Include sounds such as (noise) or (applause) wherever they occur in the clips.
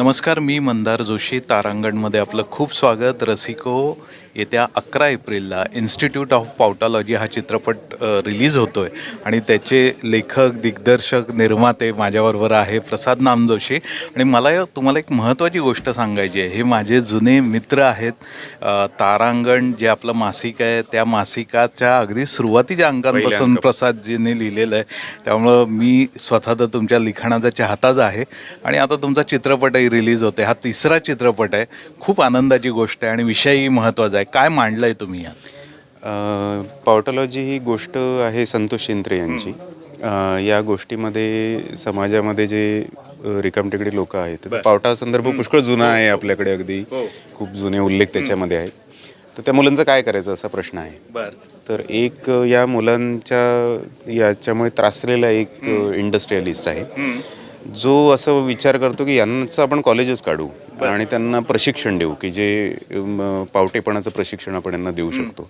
नमस्कार मी मंदार जोशी तारांगणमध्ये आपलं खूप स्वागत. रसिको येत्या अकरा एप्रिलला इन्स्टिट्यूट ऑफ पावटॉलॉजी हा चित्रपट रिलीज होतो आहे आणि त्याचे लेखक दिग्दर्शक निर्माते माझ्याबरोबर आहे प्रसाद नामजोशी. आणि मला तुम्हाला एक महत्त्वाची गोष्ट सांगायची आहे. हे माझे जुने मित्र आहेत तारांगण जे आपलं मासिक आहे त्या मासिकाच्या अगदी सुरुवातीच्या अंकांपासून प्रसादजींनी लिहिलेलं आहे. त्यामुळं मी स्वतः तर तुमच्या लिखाणाचा चाहताच आहे. आणि आता तुमचा चित्रपटही रिलीज होते हा तिसरा चित्रपट आहे. खूप आनंदाची गोष्ट आहे आणि विषयही महत्त्वाचा आहे. काय मांडलं आहे तुम्ही यात? पावटॉलॉजी ही गोष्ट आहे संतोष शिंत्रे यांची. या गोष्टीमध्ये समाजामध्ये जे रिकामटेकडे लोक आहेत पावटा संदर्भ पुष्कळ जुना आहे आपल्याकडे अगदी. खूप जुने उल्लेख त्याच्यामध्ये आहेत. तर त्या मुलांचं काय करायचं असा प्रश्न आहे? तर एक या मुलांच्या याच्यामुळे त्रासलेला एक इंडस्ट्रियलिस्ट आहे. जो असं विचार करतो की यांचं आपण कॉलेजेस काढू. आणि त्यांना प्रशिक्षण देऊ की जे पावटेपणाचं प्रशिक्षण आपण यांना देऊ शकतो.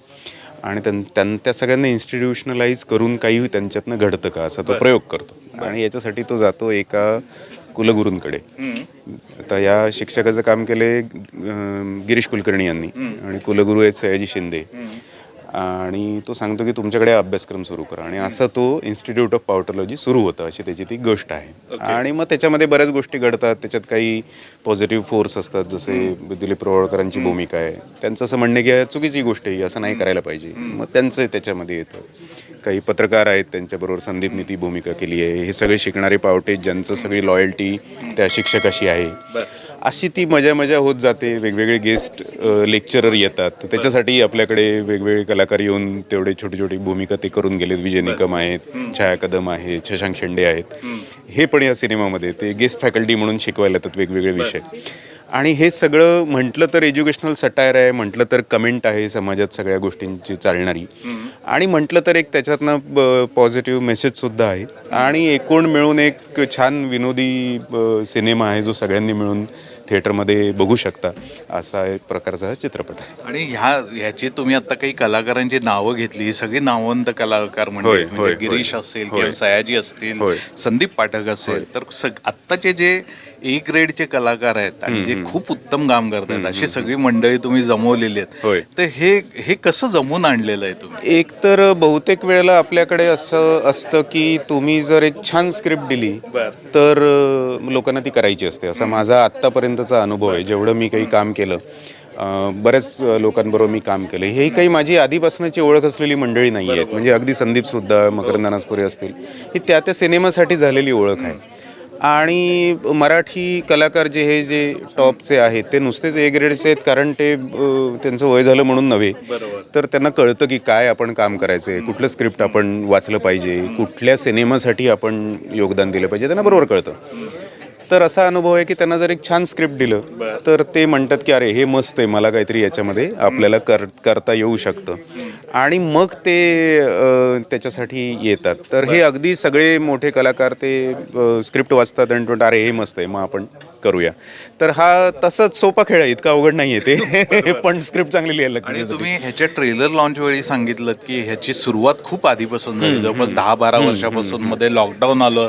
आणि त्यां त्यां त्या सगळ्यांना इन्स्टिट्यूशनलाइज करून काही त्यांच्यातनं घडतं का असा तो प्रयोग करतो. आणि याच्यासाठी तो जातो एका कुलगुरूंकडे. आता या शिक्षकाचं काम केले गिरीश कुलकर्णी यांनी आणि कुलगुरू आहेत सयाजी शिंदे. आणि तो सांगतो की तुमच्याकडे अभ्यासक्रम सुरू करा. आणि असं तो इन्स्टिट्यूट ऑफ पावटॉलॉजी सुरू होतं. अशी त्याची ती गोष्ट आहे. आणि मग त्याच्यामध्ये बऱ्याच गोष्टी घडतात. त्याच्यात काही पॉझिटिव्ह फोर्स असतात. जसे दिलीप प्रवळकरांची भूमिका आहे. त्यांचं असं म्हणणं की चुकीची गोष्ट आहे. ही असं नाही करायला पाहिजे. मग त्यांचं त्याच्यामध्ये येतं. काही पत्रकार आहेत. त्यांच्याबरोबर संदीपनी ती भूमिका केली आहे. हे सगळे शिकणारे पावटे ज्यांचं सगळी लॉयल्टी त्या शिक्षकाशी आहे. अशी ती मजा मजा होत जाते. वेगवेगळे गेस्ट लेक्चरर येतात. तर त्याच्यासाठी आपल्याकडे वेगवेगळे कलाकार येऊन तेवढे छोटी छोटी भूमिका ते करून गेलेत. विजय निकम आहेत छाया कदम आहेत शशांक शेंडे आहेत. हे पण या सिनेमामध्ये ते गेस्ट फॅकल्टी म्हणून शिकवायला येतात वेगवेगळे विषय. आणि हे सगळं म्हटलं तर एज्युकेशनल सटायर आहे म्हटलं तर कमेंट आहे समाजात सगळ्या गोष्टींची चालणारी. आणि म्हटलं तर एक त्याच्यातनं पॉझिटिव्ह मेसेजसुद्धा आहे. आणि एकूण मिळून एक छान विनोदी सिनेमा आहे जो सगळ्यांनी मिळून थिएटरमध्ये बघू शकता असा एक प्रकारचा हा चित्रपट आहे आणि ह्या ह्याची तुम्ही आता काही कलाकारांची नावं घेतली ही सगळी नावंत कलाकार होय, म्हणजे होय, म्हणजे गिरीश होय. असेल होय. किंवा सयाजी असतील होय. संदीप पाठक असेल तर सग आत्ताचे जे ए ग्रेडचे कलाकार आहेत आणि जे खूप उत्तम काम करतात. अशी सगळी मंडळी तुम्ही जमवलेली. आहेत. तर हे हे कसं जमवून आणलेलं आहे तुम्ही? एक तर बहुतेक वेळेला आपल्याकडे असं असतं की तुम्ही जर एक छान स्क्रिप्ट दिली तर लोकांना ती करायची असते. असा माझा आत्तापर्यंतचा अनुभव आहे. जेवढं मी काही काम केलं बऱ्याच लोकांबरोबर मी काम केलं. हे काही माझी आधीपासूनची ओळख असलेली मंडळी नाही आहेत. म्हणजे अगदी संदीपसुद्धा मकरंद अनासपुरे असतील. ही त्या त्या सिनेमासाठी झालेली ओळख आहे. आणि मराठी कलाकार जे हे जे टॉपचे आहेत ते नुसतेच ए ग्रेडचे आहेत कारण ते त्यांचं वय झालं म्हणून नव्हे. तर त्यांना कळतं की काय आपण काम करायचं आहे कुठलं स्क्रिप्ट आपण वाचलं पाहिजे कुठल्या सिनेमासाठी आपण योगदान दिलं पाहिजे त्यांना बरोबर कळतं. तर असा अनुभव आहे की त्यांना जर एक छान स्क्रिप्ट दिलं तर ते म्हणतात की अरे हे मस्त आहे मला काहीतरी याच्यामध्ये आपल्याला कर करता येऊ शकतं. आणि मग ते अ, त्याच्यासाठी येतात. तर हे अगदी सगळे मोठे कलाकार ते स्क्रिप्ट वाचतात आणि म्हणतात अरे हे मस्त आहे मग आपण करूया. तर हा तसंच सोपा खेळ आहे इतका अवघड नाही आहे ते (laughs) (laughs) पण स्क्रिप्ट चांगली लिहायला आणि. तुम्ही ह्याच्या ट्रेलर लॉन्च वेळी सांगितलं की ह्याची सुरुवात खूप आधीपासून झाली. जवळपास दहा बारा वर्षापासून मध्ये लॉकडाऊन आलं.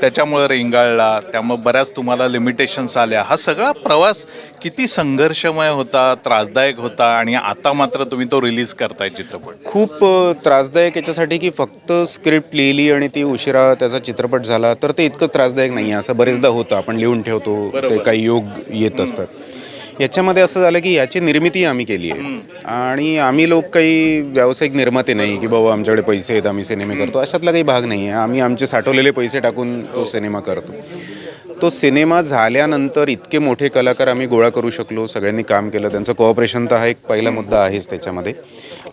त्याच्यामुळे रेंगाळला. त्यामुळे बऱ्याच तुम्हाला लिमिटेशन्स आल्या. हा सगळा प्रवास किती संघर्षमय होता त्रासदायक होता आणि आता मात्र तुम्ही तो रिलीज करताय चित्रपट. खूप अ, त्रासदायक याच्यासाठी की फक्त स्क्रिप्ट लिहिली आणि ती उशिरा त्याचा चित्रपट झाला तर ते इतकं त्रासदायक नाही आहे असं बरेचदा होतं. आपण लिहून ठेवतो ते काही योग येत असतात. याच्यामध्ये असं झालं की याची निर्मिती आम्ही केली आहे. आणि आम्ही लोक काही व्यावसायिक निर्माते नाही की बाबा आमच्याकडे पैसे आहेत आम्ही सिनेमे करतो. अशातला काही भाग नाही आहे. आम्ही आमचे साठवलेले पैसे टाकून तो सिनेमा करतो. तो सिनेमा झाल्यानंतर इतके मोठे कलाकार आम्ही गोळा करू शकलो सगळ्यांनी काम केलं. त्यांचं कोऑपरेशन तर हा एक पहिला मुद्दा आहेच त्याच्यामध्ये.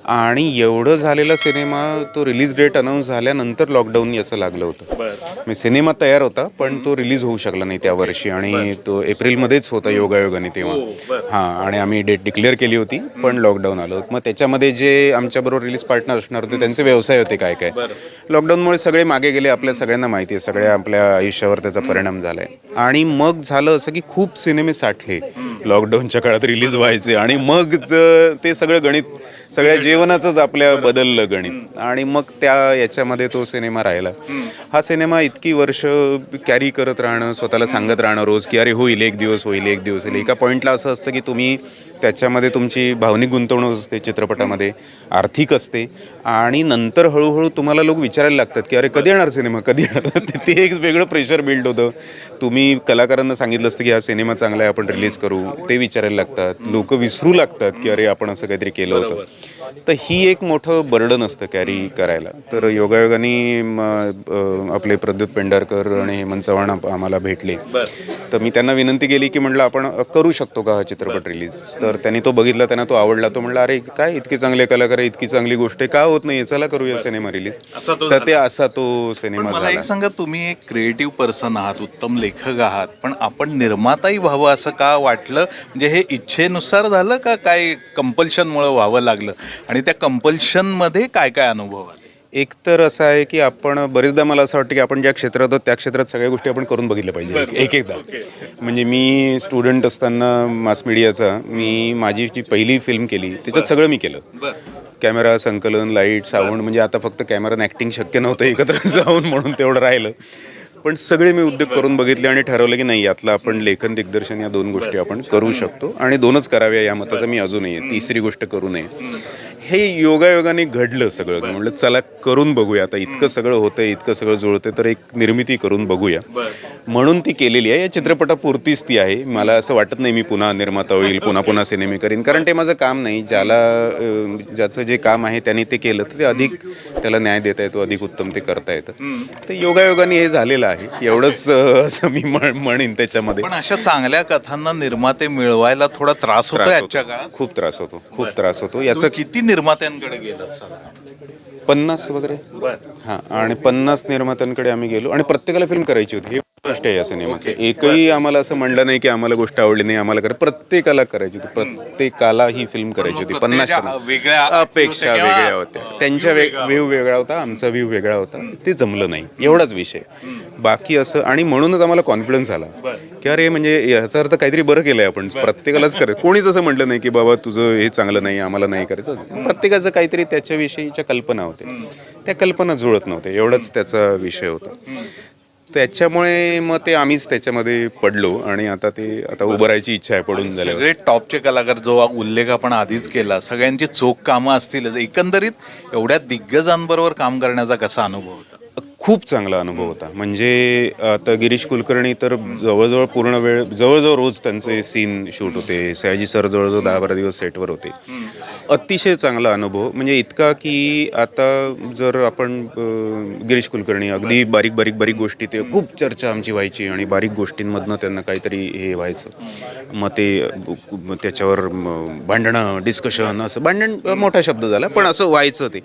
आणि एवढं झालेला सिनेमा तो रिलीज डेट अनाऊन्स झाल्यानंतर लॉकडाऊन याचं लागलं होतं. म्हणजे सिनेमा तयार होता पण तो रिलीज होऊ शकला नाही त्या वर्षी आणि तो एप्रिलमध्येच होता योगायोगाने तेव्हा. हां आणि आम्ही डेट डिक्लेअर केली होती पण लॉकडाऊन आलं मग त्याच्यामध्ये जे आमच्याबरोबर रिलीज पार्टनर असणार होते त्यांचे व्यवसाय होते काय काय. लॉकडाऊनमुळे सगळे मागे गेले आपल्या सगळ्यांना माहिती आहे सगळ्या आपल्या आयुष्यावर त्याचा परिणाम झालाय. आणि मग झालं असं की खूप सिनेमे साठले. लॉकडाऊनच्या काळात रिलीज व्हायचे आणि मग ज- ते सगळं गणित सगळ्या जीवनाचंच आपल्या बदललं गणित. आणि मग त्या याच्यामध्ये तो सिनेमा राहिला. हा सिनेमा इतकी वर्ष कॅरी करत राहणं स्वतःला सांगत राहणं रोज की अरे होईल एक दिवस होईल एक दिवस होईल. एका पॉईंटला असं असतं की तुम्ही त्याच्यामध्ये तुमची भावनिक गुंतवणूक असते चित्रपटामध्ये आर्थिक असते. आणि नंतर हळूहळू तुम्हाला लोक विचारायला लागतात की अरे कधी येणार सिनेमा? कधी येणार? (laughs) ते एक वेगळं प्रेशर बिल्ड होतं. तुम्ही कलाकारांना सांगितलं असतं की हा सिनेमा चांगला आहे आपण रिलीज करू. ते विचारायला लागतात. लोक विसरू लागतात की अरे आपण असं काहीतरी केलं होतं. तर ही एक मोठं बर्डन असतं कॅरी करायला. तर योगायोगाने म, अ, आपले प्रद्युत पेंढारकर आणि हेमंत चव्हाण आप- आम्हाला भेटले. तर मी त्यांना विनंती केली की म्हटलं आपण करू शकतो का हा चित्रपट रिलीज तर त्यांनी तो बघितला त्यांना तो आवडला. तो म्हणला अरे काय इतके चांगले कलाकार इतकी चांगली गोष्ट आहे का होत नाही चला करूया सिनेमा रिलीज तर ते असा तो सिनेमा मला एक सांगा तुम्ही एक क्रिएटिव्ह पर्सन आहात उत्तम लेखक आहात पण आपण निर्माताही व्हावं असं का वाटलं? म्हणजे हे इच्छेनुसार झालं का काय कंपल्शनमुळे व्हावं लागलं? आणि त्या कंपल्शनमध्ये काय काय अनुभव आले? एक तर असं आहे की आपण बरेचदा मला असं वाटतं की आपण ज्या क्षेत्रात आहोत त्या क्षेत्रात सगळ्या गोष्टी आपण करून बघितल्या पाहिजे. एक एकदा. म्हणजे मी स्टुडंट असताना मास मीडियाचा मी माझी जी पहिली फिल्म केली त्याच्यात सगळं मी केलं. कॅमेरा संकलन लाइट साऊंड म्हणजे आता फक्त कॅमेरा ॲक्टिंग शक्य नव्हतं एकत्र (laughs) जाऊन म्हणून तेवढं राहिलं. पण सगळे मी उद्योग करून बघितले आणि ठरवलं की नाही यातलं आपण लेखन दिग्दर्शन या दोन गोष्टी आपण करू शकतो आणि दोनच कराव्या या मताचा मी अजूनही आहे. तिसरी गोष्ट करू नये. हे योगायोगाने घडलं सगळं. म्हणलं चला करून बघूया. आता इतकं सगळं होतंय इतकं सगळं जुळतंय तर एक निर्मिती करून बघूया. म्हणून ती केलेली आहे. या चित्रपटापुरतीच ती आहे. मला असं वाटत नाही मी पुन्हा निर्माता होईल (laughs) पुन्हा पुन्हा सिनेमे करीन. कारण ते माझं काम नाही. ज्याला ज्याचं जे काम आहे त्यांनी ते केलं तर ते अधिक त्याला न्याय देता येतो अधिक उत्तम ते करता येतं. तर योगायोगाने हे झालेलं आहे. एवढंच असं मी म्हण- म्हणेन त्याच्यामध्ये. पण अशा चांगल्या कथांना निर्माते मिळवायला थोडा त्रास होतो आजच्या. काळात? खूप त्रास होतो. खूप त्रास होतो. याचं किती निर्मात्यांकडे गेलात साधारण. पन्नास वगैरे? हां आणि पन्नास निर्मात्यांकडे आम्ही गेलो आणि प्रत्येकाला फिल्म करायची होती. ही गोष्ट आहे या सिनेमाची. एकही आम्हाला असं म्हणलं नाही की आम्हाला गोष्ट आवडली नाही आम्हाला कर प्रत्येकाला करायची होती. प्रत्येकाला ही फिल्म करायची होती. पन्नास वेगळ्या अपेक्षा वेगळ्या होत्या. त्यांच्या व्ह्यू वेगळा होता आमचा व्ह्यू वेगळा होता. ते जमलं नाही. एवढाच विषय. बाकी असं आणि म्हणूनच आम्हाला कॉन्फिडन्स आला. की अरे म्हणजे याचा अर्थ काहीतरी बरं केलंय आपण. प्रत्येकालाच करायचं. कोणीच असं म्हटलं नाही की बाबा तुझं हे चांगलं नाही आम्हाला नाही करायचं. प्रत्येकाचं काहीतरी त्याच्याविषयीच्या कल्पना होत्या. त्या कल्पना जुळत नव्हत्या. एवढाच त्याचा विषय होता. त्याच्यामुळे मग ते आम्हीच त्याच्यामध्ये पडलो आणि आता ते आता उभारायची इच्छा आहे पडून झाल्यावर. सगळे टॉपचे कलाकार जो उल्लेख आपण आधीच केला सगळ्यांची चोख कामं असतील एकंदरीत एवढ्या दिग्गजांबरोबर काम करण्याचा कसा अनुभव होता? खूप चांगला अनुभव होता. म्हणजे आता गिरीश कुलकर्णी तर जवळजवळ पूर्ण वेळ जवळजवळ रोज त्यांचे सीन शूट होते. सयाजी सर जवळजवळ दहा बारा दिवस सेटवर होते. अतिशय चांगला अनुभव. म्हणजे इतका की आता जर आपण गिरीश कुलकर्णी अगदी बारीक बारीक बारीक गोष्टी ते खूप चर्चा आमची व्हायची आणि बारीक गोष्टींमधनं त्यांना काहीतरी हे व्हायचं. मग ते त्याच्यावर भांडणं डिस्कशन असं भांडण मोठा शब्द झाला पण असं व्हायचं ते.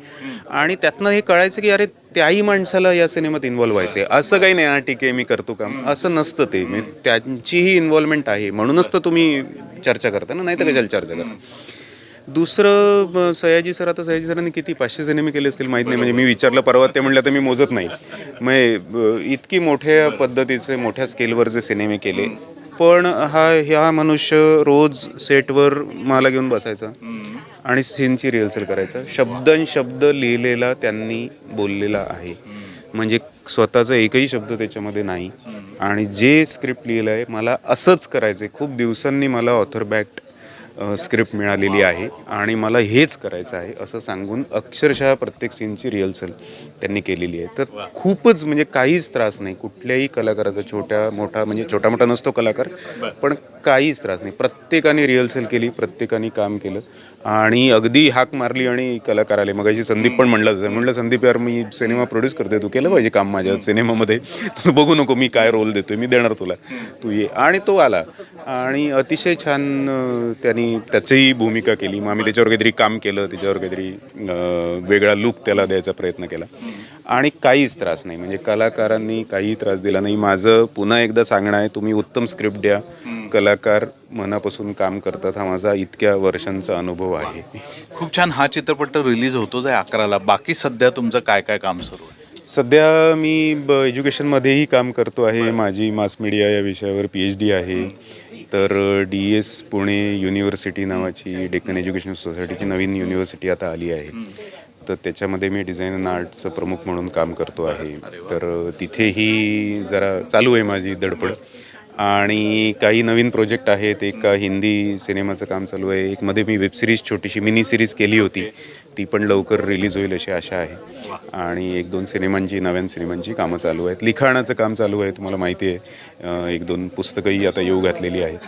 आणि त्यातनं हे कळायचं की अरे त्याही माणसाला या सिनेमात इन्व्हॉल्व्ह व्हायचे. असं काही नाही हा ठीक आहे मी करतो काम. असं नसतं ते. मी त्यांचीही इन्व्हॉल्वमेंट आहे. म्हणूनच तर तुम्ही चर्चा करता ना नाही तर कशाला चर्चा करता? दुसरं सयाजी सर आता सयाजी सरांनी किती पाचशे सिनेमे केले असतील माहीत नाही. म्हणजे मी विचारलं परवा ते म्हणलं तर मी मोजत नाही. म्हणजे, मग इतकी मोठ्या पद्धतीचे मोठ्या स्केलवरचे सिनेमे केले. पण हा ह्या मनुष्य रोज सेटवर मला घेऊन बसायचा. आणि सीनची रिहर्सल करायचा. शब्दन शब्द लिहिलेला त्यांनी बोललेला आहे. म्हणजे स्वतःचा एकही शब्द त्याच्यामध्ये नाही. आणि जे स्क्रिप्ट लिहिलं आहे मला असंच करायचं आहे खूप दिवसांनी मला ऑथर बॅक्ट स्क्रिप्ट मिळालेली आहे. आणि मला हेच करायचं आहे असं सांगून अक्षरशः प्रत्येक सीनची रिहर्सल त्यांनी केलेली आहे. तर खूपच म्हणजे काहीच त्रास नाही. कुठल्याही कलाकाराचा छोट्या मोठा म्हणजे छोटा मोठा नसतो कलाकार पण काहीच त्रास नाही. प्रत्येकाने रिहर्सल केली प्रत्येकाने काम केलं. आणि अगदी हाक मारली आणि कलाकार आले. मग संदीप पण म्हणलं तसं म्हणलं संदीप यार मी सिनेमा प्रोड्यूस करते तू केलं पाहिजे काम माझ्या सिनेमामध्ये? तू बघू नको मी काय रोल देतोय. मी देणार तुला. तू ये. आणि तो आला. आणि अतिशय छान त्यांनी त्याचीही भूमिका केली. मग आम्ही त्याच्यावर काहीतरी काम केलं. त्याच्यावर काहीतरी वेगळा लुक त्याला द्यायचा प्रयत्न केला. आणि काहीच त्रास नाही. म्हणजे कलाकारांनी काही त्रास दिला नाही. माझं पुन्हा एकदा सांगणं आहे तुम्ही उत्तम स्क्रिप्ट द्या. कलाकार मनापासून काम करतात हा माझा इतक्या वर्षांचा अनुभव आहे. खूप छान हा चित्रपट रिलीज होतोच आहे अकराला. बाकी सध्या तुमचं काय काय काम सुरू आहे? सध्या मी ब एज्युकेशनमध्येही काम करतो आहे. माझी मास मीडिया या विषयावर पी एच डी आहे. तर डी एस पुणे युनिव्हर्सिटी नावाची डेक्कन एज्युकेशन सोसायटीची नवीन युनिव्हर्सिटी आता आली आहे. तर त्याच्यामध्ये मी डिझाईन अँड आर्टचं प्रमुख म्हणून काम करतो आहे. तर तिथेही जरा चालू आहे माझी धडपड आणि काही नवीन प्रोजेक्ट आहेत. एक हिंदी सिनेमाचं काम चालू आहे. एक मध्ये मी वेबसिरीज छोटीशी मिनी सिरीज केली होती. ती पण लवकर रिलीज होईल अशी आशा आहे. आणि एक दोन सिनेमांची नव्यान सिनेमांची कामं चालू आहेत. लिखाणाचं काम चालू आहे तुम्हाला माहिती आहे. एक दोन पुस्तकंही आता येऊ घातलेली आहेत.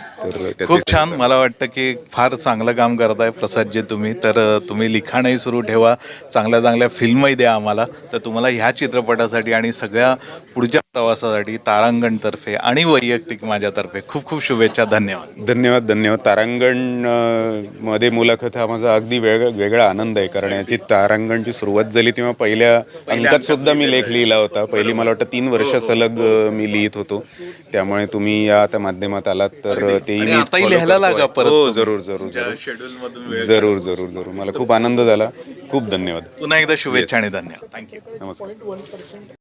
तर खूप छान. मला वाटतं की फार चांगलं काम करताय प्रसाद जे तुम्ही. तर तुम्ही लिखाणही सुरू ठेवा. चांगल्या चांगल्या फिल्मही द्या आम्हाला. तर तुम्हाला ह्या चित्रपटासाठी आणि सगळ्या पुढच्या प्रवासासाठी तारांगणतर्फे आणि वैयक्तिक माझ्यातर्फे खूप खूप शुभेच्छा. धन्यवाद. धन्यवाद धन्यवाद. तारांगणमध्ये मुलाखत हा माझा अगदी वेगळा वेगळा आनंद आहे. कारण याची तारांगणची सुरुवात झाली तेव्हा पहिल्या अंकात सुद्धा मी लेख लिहिला होता. पहिली मला वाटतं तीन वर्ष सलग मी लिहित होतो. त्यामुळे तुम्ही या आता माध्यमात आलात तर तेही मी लिहायला लागा. परत हो. जरूर जरूर जरूर. शेड्यूल मधून वेळ जरूर जरूर जरूर. मला खूप आनंद झाला. खूप धन्यवाद. पुन्हा एकदा शुभेच्छा आणि धन्यवाद. थँक्यू नमस्कार.